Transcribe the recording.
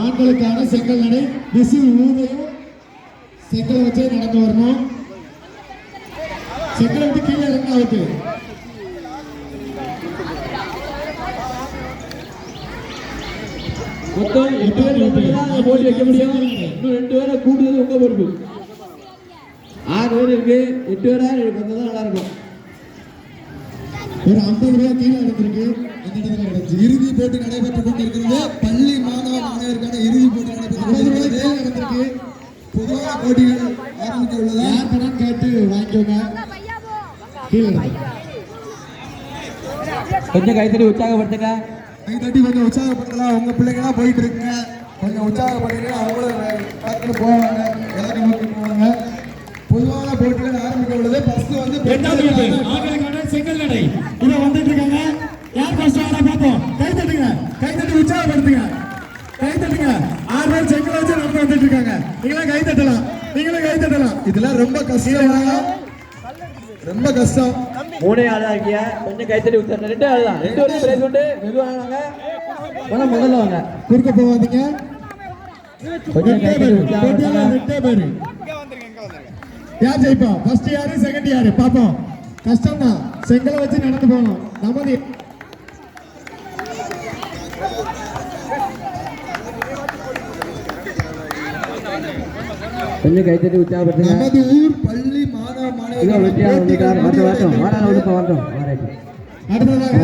ஆண்களுக்கான செங்கல் நடை விசில் ஊதையும் செங்கலை வச்சே நடந்து வரணும். செங்கலை விட்டு கீழே இறங்க அவுட்டு. மொத்தம் எட்டு பேர் மட்டும்தான் அங்க போட்டி வைக்க முடியும் இன்னும் ரெண்டு பேரை கூட்டுறது உங்க பொறுப்பு. ஆறு பேர் இருக்கு எட்டு பேரா? கொஞ்சம் தான் நல்லா இருக்கும் ஒரு ஐம்பது ரூபா கீழே நடந்திருக்கு அந்த இடத்துல நடந்துச்சு. இறுதி போட்டி நடைபெற்றுக் கொண்டிருக்கிறது கீழே நடந்திருக்கு பொதுவான போட்டிகள் ஆரம்பிக்க உள்ளதா? யார் பணம் கேட்டு வாங்கிக்கோங்க. கொஞ்சம் கைத்தறி உற்சாகப்படுத்துங்க. கை தட்டி கொஞ்சம் உற்சாகப்படுத்தலாம். உங்க பிள்ளைங்களாம் போயிட்டு இருக்குங்க கொஞ்சம் உற்சாகப்படுத்தீங்கன்னா அவங்களும் பார்த்துட்டு போவாங்க. எல்லாரும் நோக்கி போவாங்க. பொதுவான போட்டிகள் ஆரம்பிக்க உள்ளது. ஃபர்ஸ்ட் வந்து ஆண்களுக்கான செங்கல் நடை இதை வந்துட்டு இருக்காங்க யார் ஃபர்ஸ்ட் ஆனா பார்ப்போம். கை தட்டுங்க கை தட்டி உற்சாகப்படுத்துங்க. கை தட்டுங்க ஆறு பேர் செங்கல் வச்சு நடந்து வந்துட்டு இருக்காங்க. நீங்களும் கை தட்டலாம். நீங்களும் கை தட்டலாம். இதெல்லாம் ரொம்ப கஷ்டம். ரொம்ப கஷ்டம். மூணே ஆளா இருக்கிய கொஞ்சம் கைத்தறி உற்சாகம் ரெண்டு ஆள் தான் ரெண்டு பேரும் பிரைஸ் உண்டு. மெதுவாக வாங்க முதல்ல வாங்க. குறுக்க போவாதீங்க யார் ஜெயிப்பா? ஃபர்ஸ்ட் யாரு? செகண்ட் யாரு? பாப்போம் கஷ்டம் தான் செங்கலை வச்சு நடந்து போகணும். நமது கொஞ்சம் கைத்தறி உற்சாகப்படுத்துங்க. நமது ஊர் பள்ளி மாணவ மாணவிகள் அடுத்ததாக